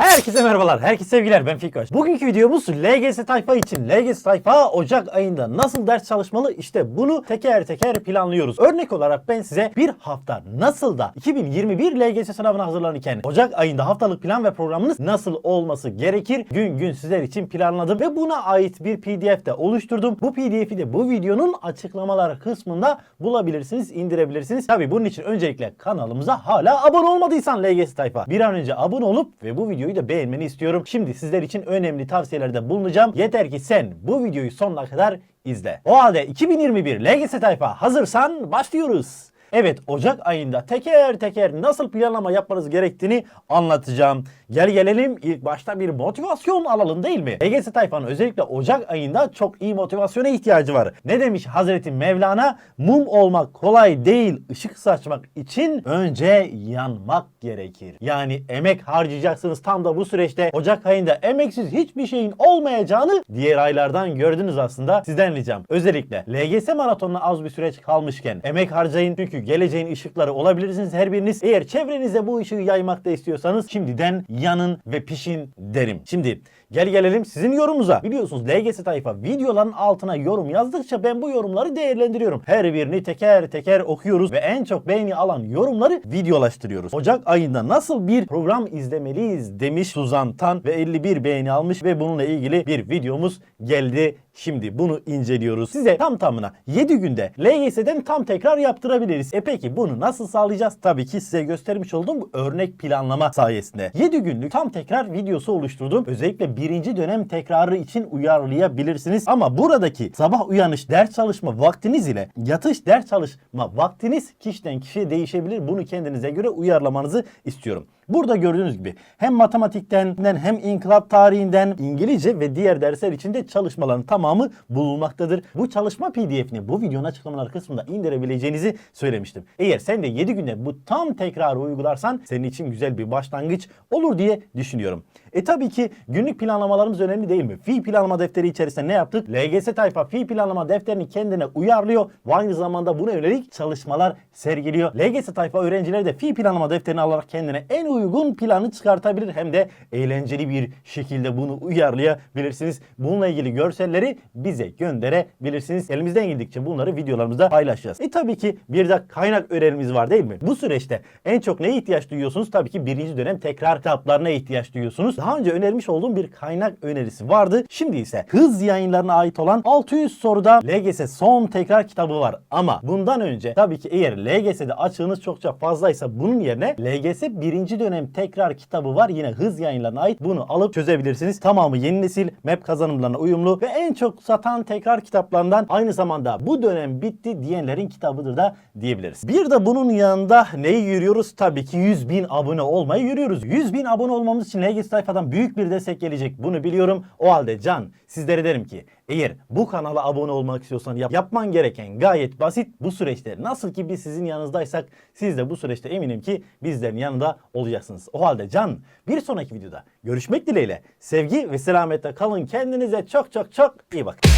Herkese merhabalar, herkese sevgiler ben Fikoş. Bugünkü videomuz LGS tayfa için. LGS tayfa Ocak ayında nasıl ders çalışmalı işte bunu teker teker planlıyoruz. Örnek olarak ben size bir hafta nasıl da 2021 LGS sınavına hazırlanırken Ocak ayında haftalık plan ve programınız nasıl olması gerekir gün gün sizler için planladım ve buna ait bir pdf de oluşturdum. Bu pdf'i de bu videonun açıklamalar kısmında bulabilirsiniz, indirebilirsiniz. Tabi bunun için öncelikle kanalımıza hala abone olmadıysan LGS tayfa bir an önce abone olup ve bu videoyu da beğenmeni istiyorum. Şimdi sizler için önemli tavsiyelerde bulunacağım. Yeter ki sen bu videoyu sonuna kadar izle. O halde 2021 LGS tayfa hazırsan başlıyoruz. Evet Ocak ayında teker teker nasıl planlama yapmanız gerektiğini anlatacağım. Gel gelelim ilk başta bir motivasyon alalım değil mi? EGS tayfanın özellikle Ocak ayında çok iyi motivasyona ihtiyacı var. Ne demiş Hazreti Mevlana? Mum olmak kolay değil. Işık saçmak için önce yanmak gerekir. Yani emek harcayacaksınız tam da bu süreçte Ocak ayında emeksiz hiçbir şeyin olmayacağını diğer aylardan gördünüz aslında. Sizden ricam özellikle LGS maratonuna az bir süreç kalmışken emek harcayın çünkü geleceğin ışıkları olabilirsiniz her biriniz. Eğer çevrenize bu ışığı yaymakta istiyorsanız şimdiden yanın ve pişin derim. Şimdi gel gelelim sizin yorumunuza. Biliyorsunuz LGS tayfa videoların altına yorum yazdıkça ben bu yorumları değerlendiriyorum. Her birini teker teker okuyoruz ve en çok beğeni alan yorumları videolaştırıyoruz. Ocak ayında nasıl bir program izlemeliyiz demiş Suzan Tan ve 51 beğeni almış ve bununla ilgili bir videomuz geldi. Şimdi bunu inceliyoruz. Size tam tamına 7 günde LGS'den tam tekrar yaptırabiliriz. E peki bunu nasıl sağlayacağız? Tabii ki size göstermiş olduğum bu örnek planlama sayesinde. 7 günlük tam tekrar videosu oluşturdum. Özellikle birinci dönem tekrarı için uyarlayabilirsiniz. Ama buradaki sabah uyanış ders çalışma vaktiniz ile yatış ders çalışma vaktiniz kişiden kişiye değişebilir. Bunu kendinize göre uyarlamanızı istiyorum. Burada gördüğünüz gibi hem matematikten hem inkılap tarihinden İngilizce ve diğer dersler için de çalışmaların tamamı bulunmaktadır. Bu çalışma pdf'ini bu videonun açıklamalar kısmında indirebileceğinizi söylemiştim. Eğer sen de 7 günde bu tam tekrarı uygularsan senin için güzel bir başlangıç olur diye düşünüyorum. E tabii ki günlük planlamalarımız önemli değil mi? Fi planlama defteri içerisinde ne yaptık? LGS tayfa fi planlama defterini kendine uyarlıyor aynı zamanda buna yönelik çalışmalar sergiliyor. LGS tayfa öğrencileri de fi planlama defterini alarak kendine en uygun planı çıkartabilir hem de eğlenceli bir şekilde bunu uyarlayabilirsiniz. Bununla ilgili görselleri bize gönderebilirsiniz. Elimizden geldikçe bunları videolarımızda paylaşacağız. E tabii ki bir de kaynak önerimiz var değil mi? Bu süreçte en çok neye ihtiyaç duyuyorsunuz? Tabii ki birinci dönem tekrar kitaplarına ihtiyaç duyuyorsunuz. Daha önce önermiş olduğum bir kaynak önerisi vardı. Şimdi ise hız yayınlarına ait olan 600 soruda LGS son tekrar kitabı var. Ama bundan önce tabii ki eğer LGS'de açığınız çokça fazlaysa bunun yerine LGS birinci dönem tekrar kitabı var. Yine hız yayınlarına ait. Bunu alıp çözebilirsiniz. Tamamı yeni nesil map kazanımlarına uyumlu ve en çok satan tekrar kitaplarından aynı zamanda bu dönem bitti diyenlerin kitabıdır da diyebiliriz. Bir de bunun yanında neyi yürüyoruz? Tabii ki 100 bin abone olmayı yürüyoruz. 100 bin abone olmamız için LGS sayfadan büyük bir destek gelecek. Bunu biliyorum. O halde can sizlere derim ki eğer bu kanala abone olmak istiyorsan yap, yapman gereken gayet basit. Bu süreçte nasıl ki biz sizin yanınızdaysak siz de bu süreçte eminim ki bizlerin yanında olacaksınız. O halde can bir sonraki videoda görüşmek dileğiyle sevgi ve selametle kalın. Kendinize çok çok çok iyi bakın.